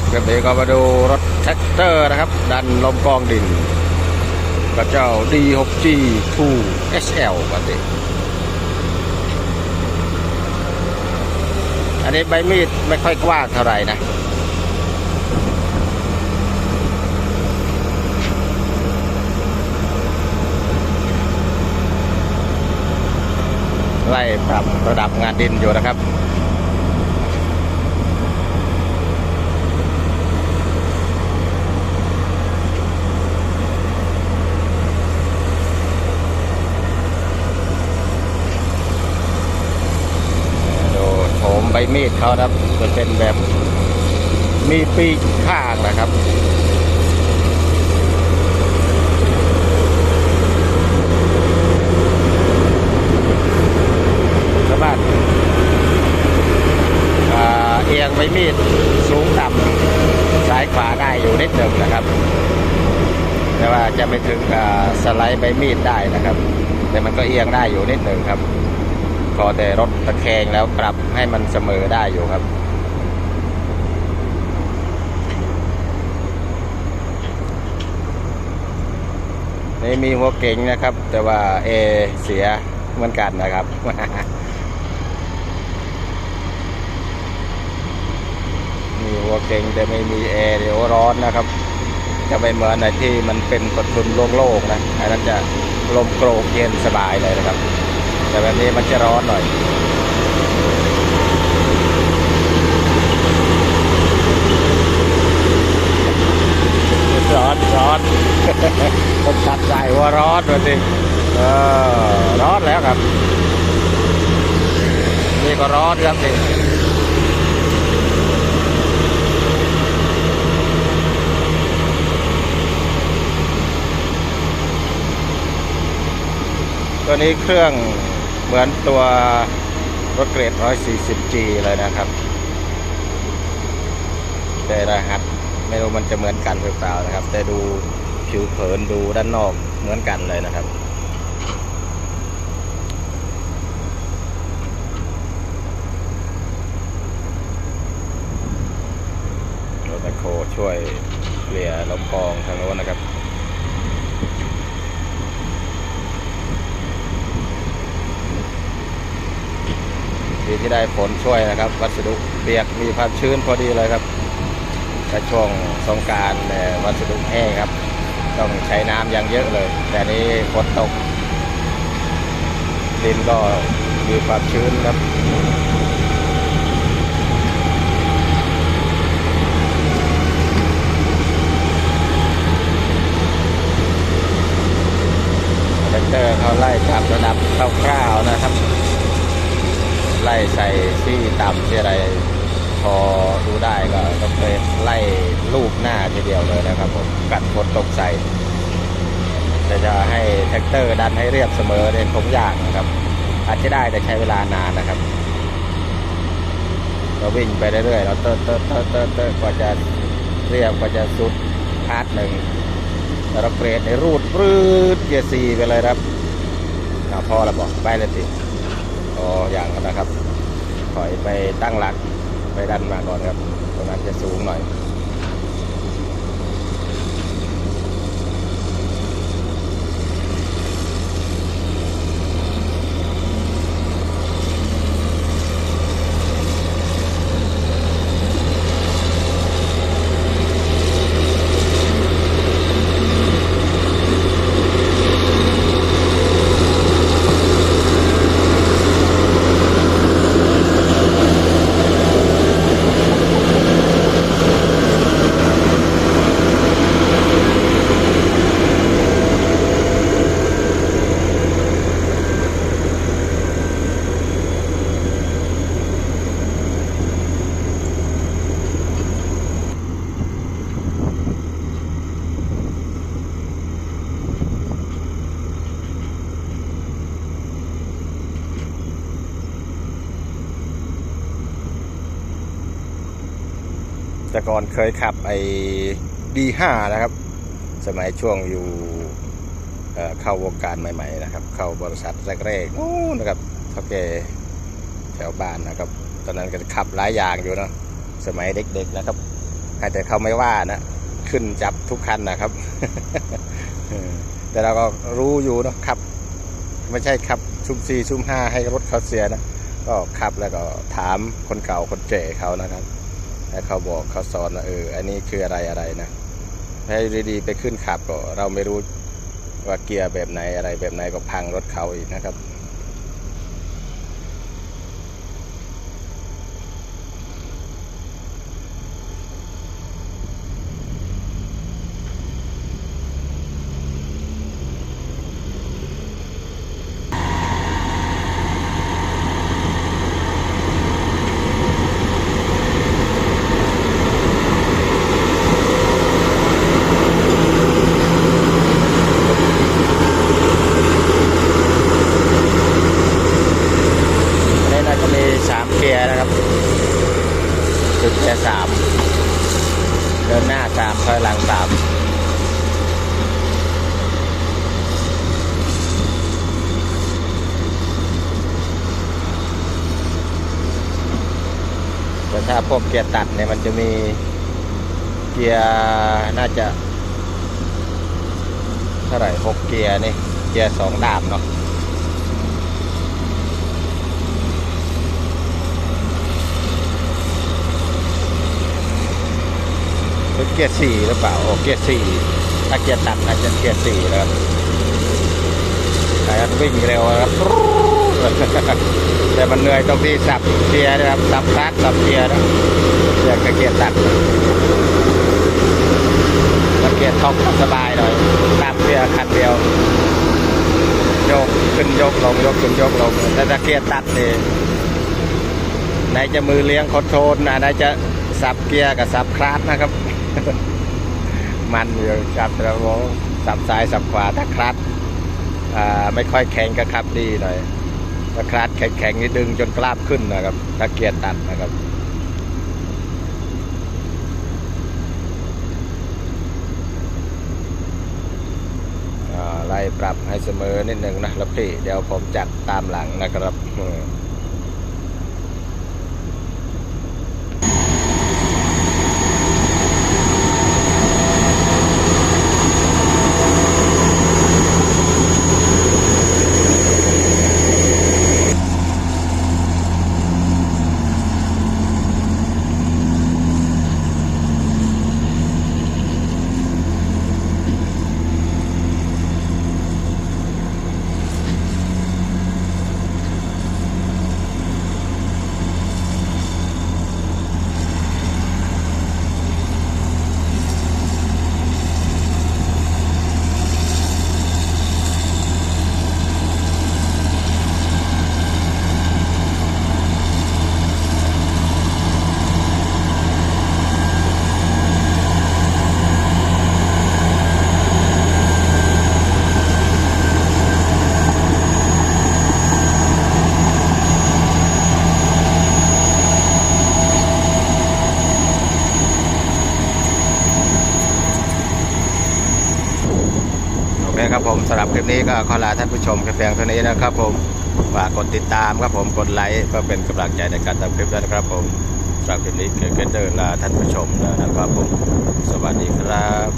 ครับคลิปนี้ก็มาดูรถแท็กเตอร์นะครับ ดันลมกองดินกับเจ้า D6G 2 SL ปกติอันนี้ใบมีดไม่ค่อยกว้างเท่าไหร่นะไล่ปรับระดับงานดินอยู่นะครับ ดูโฉ มใบมีดเขานะครับจะเป็นแบบมีปีกข้างนะครับ สามารถเอียงใบมีดสูงต่ำซ้ายขวาได้อยู่นิดหนึ่งนะครับ แต่ว่าจะไม่ถึงสไลด์ใบมีดได้นะครับ แต่มันก็เอียงได้อยู่นิดหนึ่งครับ อแต่รถตะแคงแล้วปรับให้มันเสมอได้อยู่ครับ นี่มีหัวเก่งนะครับ แต่ว่าเอเสียเหมือนกันนะครับมีหัวเก่งแต่ไม่มีแอร์เดี๋ยวร้อนนะครับ จะไม่เหมือนในที่มันเป็นประทุนโล่งๆนะอันนั้นจะลมโกรกเย็นสบายเลยนะครับ แต่แบบนี้มันจะร้อนหน่อยร้อนร้อนผมตัดใจว่าร้อนเลยสิเออร้อนแล้วครับ นี่ก็ร้อนครับนี่ตัวนี้เครื่อง เหมือนตัวรถเกรด 140G เลยนะครับ แต่รหัสไม่รู้มันจะเหมือนกันหรือเปล่านะครับ แต่ดูผิวเผินดูด้านนอกเหมือนกันเลยนะครับรถแมคโคช่วยเคลียร์ลมกองทางโน้นนะครับ ดีที่ได้ฝนช่วยนะครับ วัสดุเปียกมีความชื้นพอดีเลยครับแต่ช่วงสงการวัสดุแห้งครับ ต้องใช้น้ำอย่างเยอะเลย แต่นี้ฝนตกดินก็มีความชื้นครับ แท็กเตอร์เขาไล่จับระดับคร่าวๆนะครับ ไล่ใส่ที่ต่ำ ที่อะไรพอดูได้ก็ต้องไปไล่ลูกหน้าทีเดียวเลยนะครับผมกัดฝนตกใส่แต่จะให้แท็กเตอร์ดันให้เรียบเสมอเนี่ยคงยากนะครับ อาจจะได้แต่ใช้เวลานานนะครับเราวิ่งไปเรื่อยๆเราเติร์เติร์เติร์เติร์เติร์กว่าจะเรียบกว่าจะสุดพาร์ทหนึ่งแล้วเราเกรดในรูดปรืดเกียร์ซีไปเลยครับพอแล้วบอกไปเลยสิพออย่างนะครับ ถอยไปตั้งหลักไปดันมาก่อนครับตรงนั้นจะสูงหน่อย แต่ก่อนเคยขับไอ้ D5 นะครับ สมัยช่วงอยู่เเข้าวงการใหม่ ๆ นะครับ เข้าบริษัทแรกๆนู้นนะครับเท่าแกแถวบ้านนะครับ ตอนนั้นก็ขับหลายอย่างอยู่เนาะสมัยเด็กๆนะครับแต่เขาไม่ว่านะ ขึ้นจับทุกคันนะครับ แต่เราก็รู้อยู่เนอะขับ ไม่ใช่ขับชุมซีชุมห้าให้รถเขาเสียนะ ก็ขับแล้วก็ถามคนเก่าคนเจ๋เขานะครับ แล้วเขาบอกเขาสอนว่าเออ อันนี้คืออะไรอะไรนะให้ดีๆไปขึ้นขับก็เราไม่รู้ว่าเกียร์แบบไหนอะไรแบบไหนก็พังรถเขาอีกนะครับ อันนี้น่าจะมีสามเกียร์นะครับจุดเกียร์สามเดินหน้าสามถอยหลังสามแต่ ถ้าพวกเกียร์ตัดเนี่ยมันจะมีเกียร์น่าจะเท่าไหร่หกเกียร์นี่เกียร์สองดาบเนาะเป็นเกียร์สี่หรือเปล่าโอ้เกียร์สี่ถ้าเกียร์ตัดอาจจะเกียร์สี่นะครับแต่วิ่งเร็วนะครับ แต่มันเหนื่อยตรงที่สับเกียร์นะครับสับคลัตช์สับเกียร์นะอยากกับเกียร์ตัดแล้วเกียร์ท็อปสบายหน่อยตามเกียร์คันเดียวโยกขึ้นยกลงยกขึ้นยกลงแต่ถ้าเกียร์ตัดเนี่ยไหนจะมือเลี้ยงคอนโทรลนะไหนจะสับเกียร์กับสับคลาสนะครับ มันอยู่ครับแล้วสับซ้ายสับขวาถ้าคลัตช์ไม่ค่อยแข็งก็ขับดีหน่อย ถ้าคลัตช์แข็งๆนี่ดึงจนกล้ามขึ้นนะครับถ้าเกียร์ตัดนะครับไล่ปรับให้เสมอนิดหนึ่งนะแล้วพี่เดี๋ยวผมจัดตามหลังนะครับ นะครับผมสำหรับคลิปนี้ก็ขอลาท่านผู้ชมแค่เพียงเท่านี้นะครับผมฝากกดติดตามครับผมกดไลค์เพื่อเป็นกำลังใจในการทำคลิปด้วยนะครับผมสำหรับคลิปนี้เกิดเดินลาท่านผู้ชมแล้วนะครับผมสวัสดีครับ